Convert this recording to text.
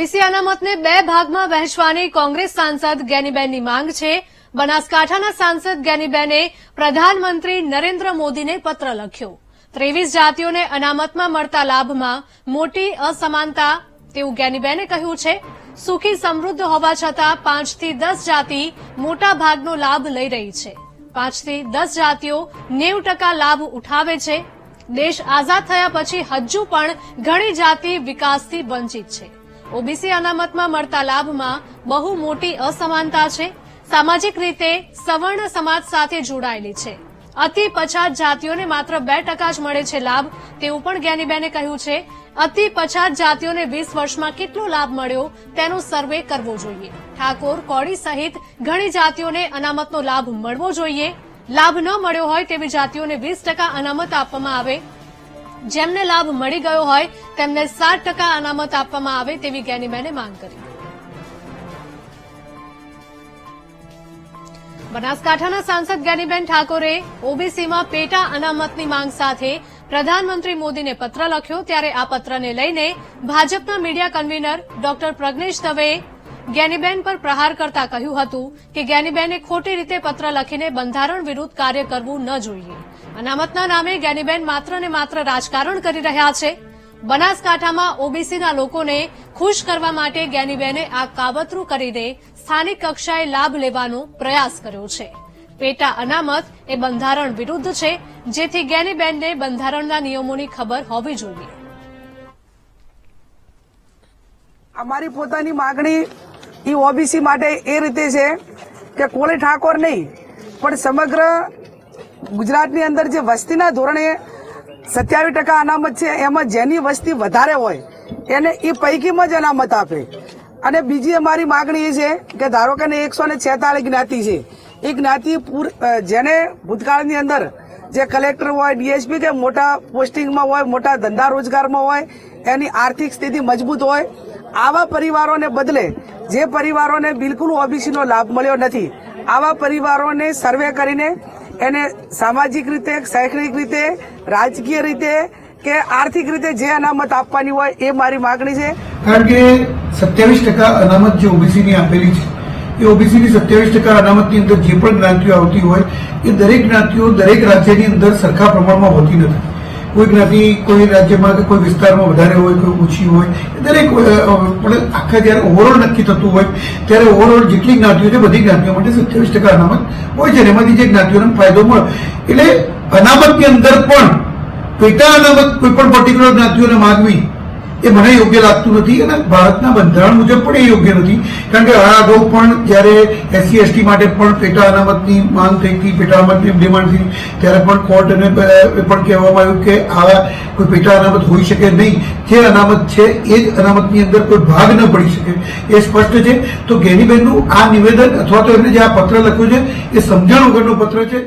OBC અનામતને બે ભાગમાં વહેંચવાની કોંગ્રેસ સાંસદ ગેનીબેનની માંગ છે. બનાસકાંઠાના સાંસદ ગેનીબેને પ્રધાનમંત્રી નરેન્દ્ર મોદીને પત્ર લખ્યો. ત્રેવીસ જાતિઓને અનામતમાં મળતા લાભમાં મોટી અસમાનતા, તેવું ગેનીબેને કહ્યું છે. સુખી સમૃદ્ધ હોવા છતાં પાંચથી દસ જાતિ મોટા ભાગનો લાભ લઈ રહી છે. પાંચથી દસ જાતિઓ નેવું ટકા લાભ ઉઠાવે છે. દેશ આઝાદ થયા પછી હજુ પણ ઘણી જાતિ વિકાસથી વંચિત છે. ઓબીસી અનામતમાં મળતા લાભમાં બહુ મોટી અસમાનતા છે. સામાજિક રીતે સવર્ણ સમાજ સાથે જોડાયેલી છે. અતિ પછાત જાતિઓને માત્ર બે ટકા જ મળે છે લાભ, તેવું પણ જ્ઞાનીબેને કહ્યું છે. અતિ પછાત જાતિઓને વીસ વર્ષમાં કેટલો લાભ મળ્યો તેનો સર્વે કરવો જોઈએ. ઠાકોર, કોળી સહિત ઘણી જાતિઓને અનામતનો લાભ મળવો જોઈએ. લાભ ન મળ્યો હોય તેવી જાતિઓને વીસ ટકા અનામત આપવામાં આવે. જેમને લાભ મળી ગયો હોય, તેમને સાત અનામત આપવામાં આવે તેવી ગેનીબેને માંગ કરી. બનાસકાંઠાના સાંસદ જ્ઞાનીબેન ઠાકોરે ઓબીસીમાં પેટા અનામતની માંગ સાથે પ્રધાનમંત્રી મોદીને પત્ર લખ્યો, ત્યારે આ પત્રને લઈને ભાજપના મીડિયા કન્વીનર ડોક્ટર પ્રજ્ઞેશ દવેએ જ્ઞાનીબેન પર પ્રહાર કરતા કહ્યું હતું કે જ્ઞાનીબેને ખોટી રીતે પત્ર લખીને બંધારણ વિરુદ્ધ કાર્ય કરવું ન જોઈએ. અનામતના નામે જ્ઞાનીબેન માત્ર ને માત્ર રાજકારણ કરી રહ્યા છે. બનાસકાંઠામાં ઓબીસીના લોકોને ખુશ કરવા માટે જ્ઞાનીબેને આ કાવતરું કરીને સ્થાનિક કક્ષાએ લાભ લેવાનો પ્રયાસ કર્યો છે. પેટા અનામત એ બંધારણ વિરુદ્ધ છે, જેથી જ્ઞાનીબેનને બંધારણના નિયમોની ખબર હોવી જોઈએ. અમારી પોતાની માગણી ઈ ઓબીસી માટે એ રીતે છે કે કોળી ઠાકોર નહીં, પણ સમગ્ર ગુજરાતની અંદર જે વસ્તીના ધોરણે સત્યાવીસ ટકા અનામત છે, એમાં જેની વસ્તી વધારે હોય, એને એ પૈકીમાં જ અનામત આપે. અને બીજી અમારી માગણી એ છે કે ધારો કે એકસો ને છેતાલીસ જ્ઞાતિ છે એ જ્ઞાતિ જેને ભૂતકાળની અંદર જે કલેક્ટર હોય ડીએસપી કે મોટા પોસ્ટિંગમાં હોય, મોટા ધંધા રોજગારમાં હોય, એની આર્થિક સ્થિતિ મજબૂત હોય આવા પરિવારોને બદલે જે પરિવારોને બિલકુલ ઓબીસીનો લાભ મળ્યો નથી, આવા પરિવારોને સર્વે કરીને એને સામાજિક રીતે, શૈક્ષણિક રીતે, રાજકીય રીતે કે આર્થિક રીતે જે અનામત આપવાની હોય એ મારી માગણી છે. કારણ કે સત્યાવીસ ટકા અનામત જે ઓબીસીની આપેલી છે, એ ઓબીસીની સત્યાવીસ ટકા અનામતની અંદર જે પણ જ્ઞાતિઓ આવતી હોય, એ દરેક જ્ઞાતિઓ દરેક રાજ્યની અંદર સરખા પ્રમાણમાં હોતી નથી. કોઈ જ્ઞાતિ કોઈ રાજ્યમાં કોઈ વિસ્તારમાં વધારે હોય, કોઈ ઓછી હોય દરેક પણ આખા જયારે ઓવરઓલ નક્કી થતું હોય, ત્યારે ઓવરઓલ જેટલી જ્ઞાતિઓ છે, બધી જ્ઞાતિઓ માટે સત્યાવીસ ટકા અનામત હોય છે એમાંથી જે જ્ઞાતિઓને ફાયદો મળે. એટલે અનામતની અંદર પણ પેટા અનામત કોઈ પણ પર્ટિક્યુલર જ્ઞાતિઓને માગવી એ મને યોગ્ય લાગતું નથી અને ભારતના બંધારણ મુજબ પણ એ યોગ્ય નથી. કારણ કે આ અગાઉ પણ જ્યારે એસસી, એસટી માટે પણ પેટા અનામતની માંગ થઈ હતી, પેટા અનામતની ડિમાન્ડ થઈ ત્યારે પણ કોર્ટ પણ કહેવામાં આવ્યું કે આવા કોઈ પેટા અનામત હોઈ શકે નહીં. જે અનામત છે, એ જ અનામતની અંદર કોઈ ભાગ ન પડી શકે. એ સ્પષ્ટ છે. તો ગેનીબેનનું આ નિવેદન અથવા તો એમને જે આ પત્ર લખ્યો છે, એ સમજણ વગરનો પત્ર છે.